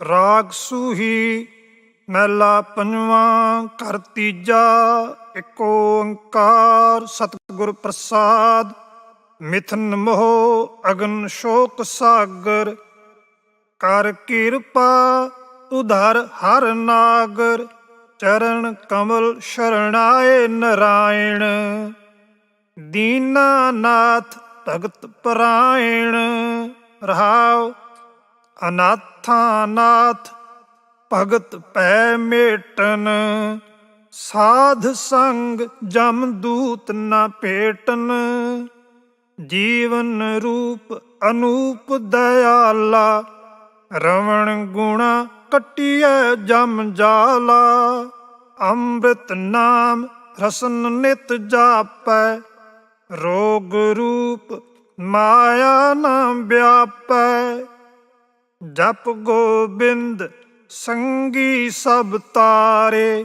ਰਾਗ ਸੂਹੀ ਮਹਿਲਾ ਪੰਜਵਾਂ, ਘਰ ਤੀਜਾ ਏਕ ਓੰਕਾਰ, ਸਤਿਗੁਰ ਪ੍ਰਸਾਦ, ਮਿਥਨ ਮੋਹ, ਅਗਨ ਸ਼ੋਕ ਸਾਗਰ, ਕਰ ਕਿਰਪਾ ਉਧਰ ਹਰ ਨਾਗਰ, ਚਰਨ ਕਮਲ ਸ਼ਰਣਾਏ ਨਰਾਇਣ ਦੀਨਾਨਾਥ ਭਗਤ ਪਰਾਇਣ, ਰਹਾਉ ਅਨਾਥਾਨਾਥ ਭਗਤ ਪੈ ਮੇਟਨ, ਸਾਧ ਸੰਗ ਜਮ ਦੂਤ ਨਾ ਭੇਟਨ ਜੀਵਨ ਰੂਪ ਅਨੂਪ ਦਇਆਲਾ, ਰਵਣ ਗੁਣਾ ਕਟਿਐ ਜਮ ਜਾਲਾ। ਅੰਮ੍ਰਿਤ ਨਾਮ ਰਸਨ ਨਿਤ ਜਾਪੈ, ਰੋਗ ਰੂਪ ਮਾਇਆ ਨਾ ਵਿਆਪੈ। ਜਪ ਗੋਬਿੰਦ ਸੰਗੀ ਸਭ ਤਾਰੇ,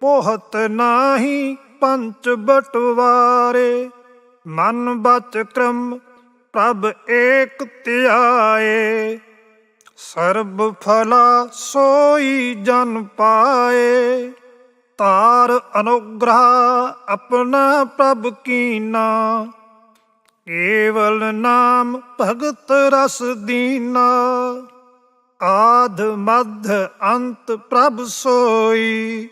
ਪੋਹਤ ਨਾਹੀ ਪੰਚ ਬਟਵਾਰੇ। ਮਨ ਬਚ ਕ੍ਰਮ ਪ੍ਰਭ ਏਕ ਧਿਆਏ, ਸਰਬ ਫਲਾ ਸੋਈ ਜਨ ਪਾਏ। ਤਾਰ ਅਨੁਗ੍ਰਹ ਆਪਣਾ ਪ੍ਰਭ ਕੀਨਾ ਕੇਵਲ ਨਾਮ ਭਗਤ ਰਸ ਦੀਨਾ। ਆਦ ਮਧ ਅੰਤ ਪ੍ਰਭ ਸੋਈ।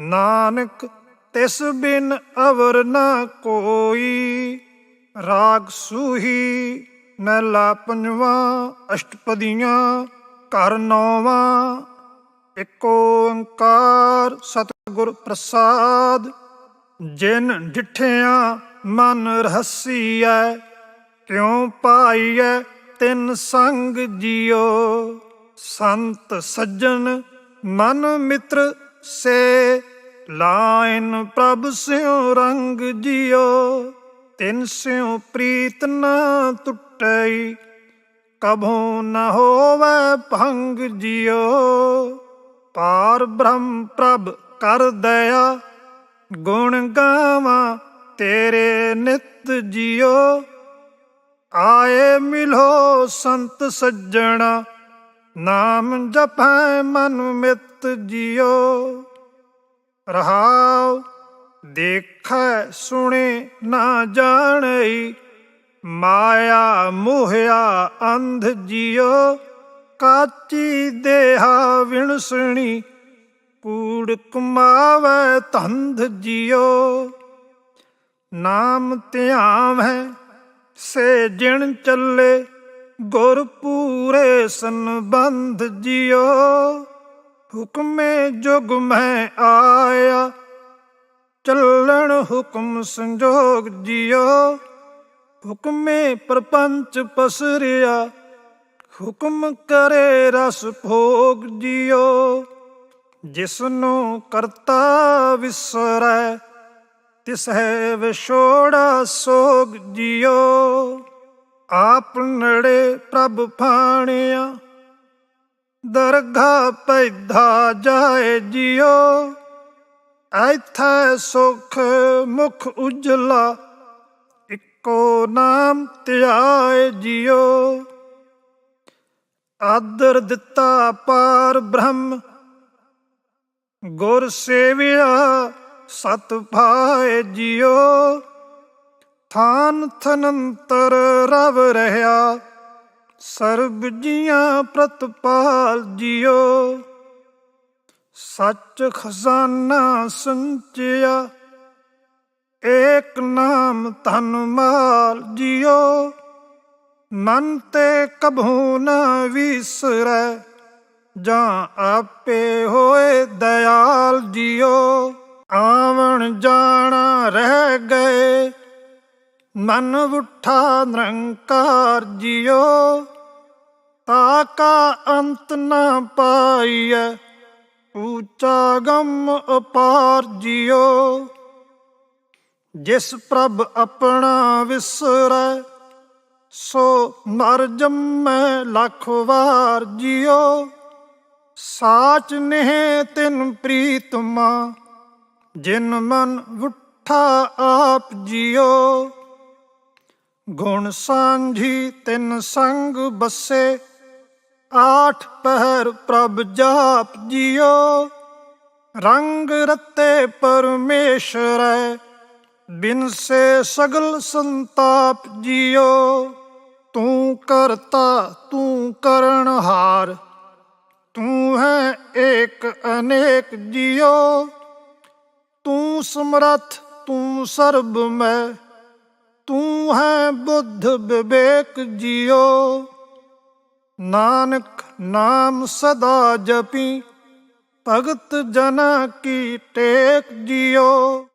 ਨਾਨਕ ਤਿਸ ਬਿਨ ਅਵਰ ਨਾ ਕੋਈ। ਰਾਗ ਸੂਹੀ ਮਹਿਲਾ ਪੰਜਵਾਂ ਅਸ਼ਟਪਦੀਆਂ ਘਰ ਨੌਵਾਂ। ਏਕ ਓੰਕਾਰ ਸਤਿਗੁਰ ਪ੍ਰਸਾਦ, ਜਿਨ ਡਿਠਿਆ ਮਨ ਰਹਸੀਐ, ਕਿਉ ਪਾਈਐ ਤਿਨ ਸੰਗ ਜਿਉ ਸੰਤ ਸੱਜਣ ਮਨ ਮਿੱਤਰ ਸੇ, ਲਾਇਨ ਪ੍ਰਭ ਸਿਉ ਰੰਗ ਜਿਉ ਤਿਨ ਸਿਉ ਪ੍ਰੀਤ ਨਾ ਟੁੱਟਈ, ਕਭੂ ਨ ਹੋਵੇ ਭੰਗ ਜਿਉ ਪਾਰ ਬ੍ਰਹਮ ਪ੍ਰਭ ਕਰ ਦਇਆ, ਗੁਣ ਗਾਵਾਂ ਤੇਰੇ ਨਿਤ ਜਿਉ। ਆਏ ਮਿਲੋ ਸੰਤ ਸੱਜਣਾ, ਨਾਮ ਜਪੈ ਮਨ ਮਿਤ ਜਿਉ। ਰਹਾਉ, ਦੇਖੈ ਸੁਣੇ ਨਾ ਜਾਣਈ ਮਾਇਆ ਮੋਹਿਆ ਅੰਧ ਜਿਉ। ਕਾਚੀ ਦੇਹਾ ਵਿਣਸਣੀ ਕੂੜ ਕਮਾਵੇ ਧੰਧ ਜਿਉ। ਨਾਮ ਧਿਆਵੈ ਸੇ ਜਿਣ ਚੱਲੇ ਗੁਰ ਪੂਰੇ ਸੰਬੰਧ ਜਿਓ ਹੁਕਮੇ ਜੁਗ ਮੈਂ ਆਇਆ, ਚੱਲਣ ਹੁਕਮ ਸੰਜੋਗ ਜਿਓ ਹੁਕਮੇ ਪ੍ਰਪੰਚ ਪਸਰਿਆ, ਹੁਕਮ ਕਰੇ ਰਸ ਭੋਗ ਜਿਓ ਜਿਸਨੂੰ ਕਰਤਾ ਵਿਸਰੈ ਤਿਸ ਹੈ ਵਿਛੋੜਾ ਸੋਗ ਜਿਉ। ਆਪ ਨੜੇ ਪ੍ਰਭ ਫਾਣਿਆ। ਦਰਗਾ ਪੈਦਾ ਜਾਏ ਜਿਉ। ਐਥੈ ਸੁਖ ਮੁਖ ਉਜਲਾ। ਇੱਕੋ ਨਾਮ ਧਿਆਏ ਜਿਓ ਆਦਰ ਦਿੱਤਾ ਪਾਰ ਬ੍ਰਹਮ। ਗੁਰ ਸੇਵਿਆ ਸਤ ਭਾਏ ਜਿਉ, ਥਾਨ ਥਨੰਤਰ ਰਵ ਰਹਾ ਸਰਬ ਜੀਆਂ ਪ੍ਰਤਪਾਲ ਜਿਉ। ਸੱਚ ਖਜ਼ਾਨਾ ਸੰਚਿਆ, ਏਕ ਨਾਮ ਧਨ ਮਾਲ ਜਿਉ। ਮਨ ਤੇ ਕਭੂ ਨ ਵਿਸਰੈ, ਜਾਂ ਆਪੇ ਹੋਏ ਦਇਆਲ ਜਿਉ। ਆਵਣ ਜਾਣਾ ਰਹਿ ਗਏ। ਮਨ ਉਠਾ ਨਿਰੰਕਾਰ ਜਿਉ ਤਾ ਕਾ ਅੰਤ ਨਾ ਪਾਈਐ ਉੱਚਾ ਗਮ ਅਪਾਰ ਜਿਉ। ਜਿਸ ਪ੍ਰਭ ਆਪਣਾ ਵਿਸਰੈ, ਸੋ ਮਰ ਜੰਮੈ ਲੱਖ ਵਾਰ ਜਿਉ। ਸਾਚ ਨਹਿ ਤਿਨ ਪ੍ਰੀਤਮਾ ਜਿਨ ਮਨ ਉਠਾ ਆਪ ਜਿਉ, ਗੁਣ ਸਾਂਝੀ ਤਿੰਨ ਸੰਗ ਬਸੇ, ਆਠ ਪਹਿਰ ਪ੍ਰਭ ਜਾਪ ਜਿਉ, ਰੰਗ ਰਤੇ ਪਰਮੇਸ਼ਰੈ ਬਿਨ ਸੇ ਸਗਲ ਸੰਤਾਪ ਜਿਓ ਤੂੰ ਕਰਤਾ, ਤੂੰ ਕਰਨਹਾਰ ਤੂੰ ਹੈ ਏਕ ਅਨੇਕ ਜਿਉ। ਤੂੰ ਸਮਰਥ, ਤੂੰ ਸਰਬ ਮੈਂ, ਤੂੰ ਹੈ ਬੁੱਧ ਵਿਵੇਕ ਜਿਉ ਨਾਨਕ ਨਾਮ ਸਦਾ ਜਪੀ, ਭਗਤ ਜਨਾ ਕੀ ਟੇਕ ਜਿਉ